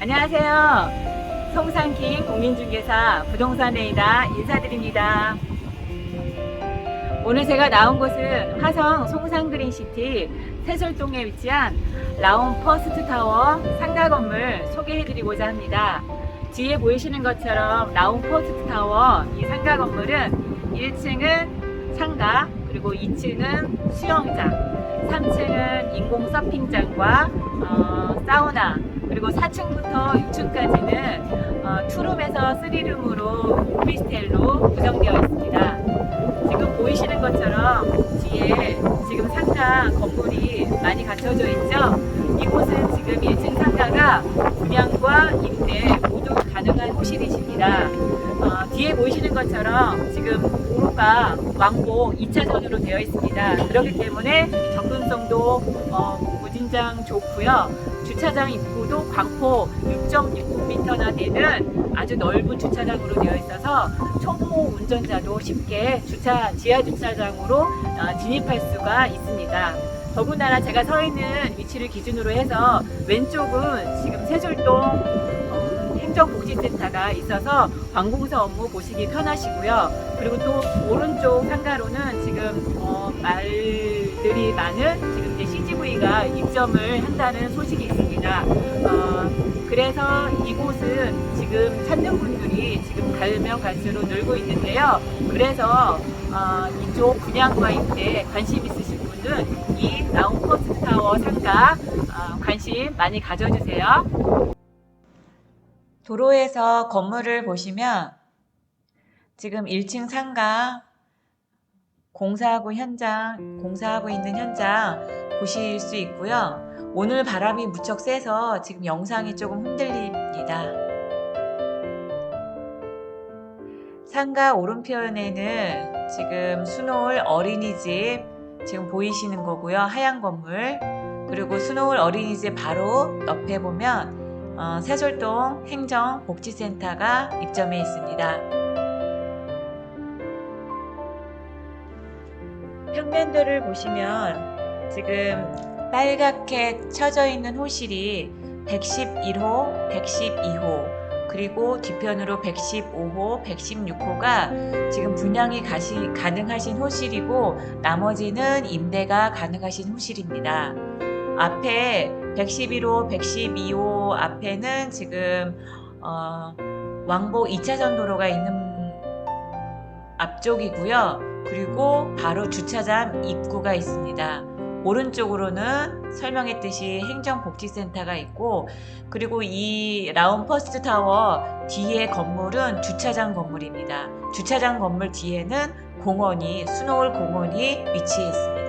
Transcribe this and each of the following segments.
안녕하세요. 송산king 공인중개사 부동산 레이다 인사드립니다. 오늘 제가 나온 곳은 화성 송산그린시티 세솔동에 위치한 라온 퍼스트 타워 상가 건물 소개해드리고자 합니다. 뒤에 보이시는 것처럼 라온 퍼스트 타워 이 상가 건물은 1층은 상가 그리고 2층은 수영장 3층은 인공 서핑장과 4층부터 6층까지는 어, 투룸에서 3룸으로 오피스텔로 구성되어 있습니다. 지금 보이시는 것처럼 뒤에 지금 상가 건물이 많이 갖춰져 있죠. 이곳은 지금 1층 상가가 분양과 임대 모두 가능한 호실이십니다. 어, 뒤에 보이시는 것처럼 지금 도로가 왕복 2차선으로 되어 있습니다. 그렇기 때문에 접근성도 어, 무진장 좋고요. 주차장 입구도 광폭 6.6m나 되는 아주 넓은 주차장으로 되어 있어서 초보 운전자도 쉽게 주차 지하 주차장으로 어, 진입할 수가 있습니다. 더군다나 제가 서 있는 위치를 기준으로 해서 왼쪽은 지금 세솔동 어, 행정복지센터가 있어서 관공서 업무 보시기 편하시고요. 그리고 또 오른쪽 상가로는 지금 어, 말들이 많은 지금 CGV가 입점을 한다는 소식이 있습니다. 어, 그래서 이곳은 지금 찾는 분들이 지금 갈면 갈수록 늘고 있는데요. 그래서 어, 이쪽 분양과 임대 관심 있으신 분은 이 나온 포스트 타워 상가 어, 관심 많이 가져주세요. 도로에서 건물을 보시면 지금 1층 상가 공사하고 현장, 공사하고 있는 현장 보실 수 있고요. 오늘 바람이 무척 세서 지금 영상이 조금 흔들립니다. 상가 오른편에는 지금 수노을 어린이집 지금 보이시는 거고요. 하얀 건물. 그리고 수노을 어린이집 바로 옆에 보면 어, 세솔동 행정복지센터가 입점해 있습니다. 평면도를 보시면 지금 빨갛게 쳐져 있는 호실이 111호, 112호, 그리고 뒤편으로 115호, 116호가 지금 분양이 가시, 가능하신 호실이고 나머지는 임대가 가능하신 호실입니다. 앞에 111호, 112호 앞에는 지금 어, 왕복 2차선 도로가 있는 앞쪽이고요. 그리고 바로 주차장 입구가 있습니다. 오른쪽으로는 설명했듯이 행정복지센터가 있고 그리고 이 라운 퍼스트 타워 뒤에 건물은 주차장 건물입니다. 주차장 건물 뒤에는 공원이 스노울 공원이 위치해 있습니다.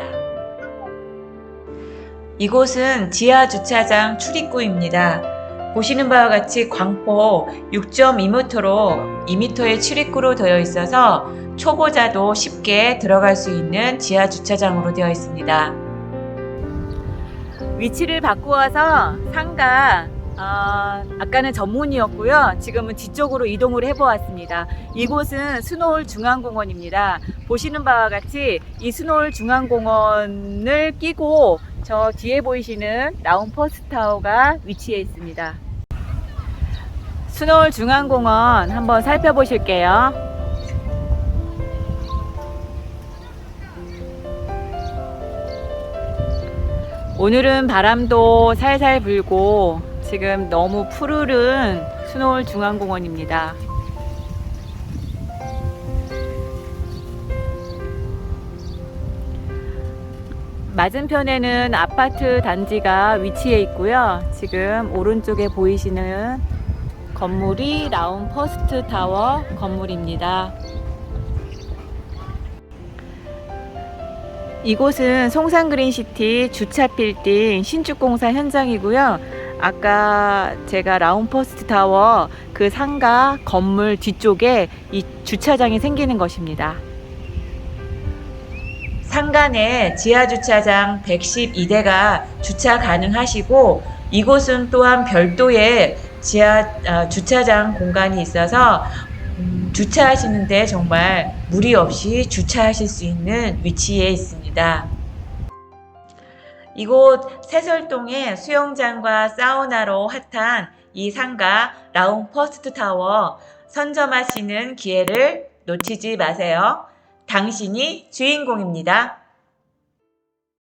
이곳은 지하 주차장 출입구입니다. 보시는 바와 같이 광폭 6.2m로 2m의 출입구로 되어 있어서 초보자도 쉽게 들어갈 수 있는 지하 주차장으로 되어 있습니다. 위치를 바꾸어서 상가 어, 아까는 전문이었고요. 지금은 뒤쪽으로 이동을 해보았습니다. 이곳은 스노울 중앙공원입니다. 보시는 바와 같이 이 스노울 중앙공원을 끼고 저 뒤에 보이시는 라운 퍼스 타워가 위치해 있습니다. 스노울 중앙공원 한번 살펴보실게요. 오늘은 바람도 살살 불고 지금 너무 푸르른 스노울 중앙공원입니다. 맞은편에는 아파트 단지가 위치해 있고요. 지금 오른쪽에 보이시는 건물이 라운 퍼스트 타워 건물입니다. 이곳은 송산그린시티 주차 빌딩 신축공사 현장이고요. 아까 제가 라운퍼스트 타워 그 상가 건물 뒤쪽에 이 주차장이 생기는 것입니다. 상가 내 지하 주차장 112대가 주차 가능하시고 이곳은 또한 별도의 지하 아, 주차장 공간이 있어서 음, 주차하시는데 정말 무리 없이 주차하실 수 있는 위치에 있습니다. 이곳 세설동의 수영장과 사우나로 핫한 이 상가 라운 퍼스트 타워 선점하시는 기회를 놓치지 마세요. 당신이 주인공입니다.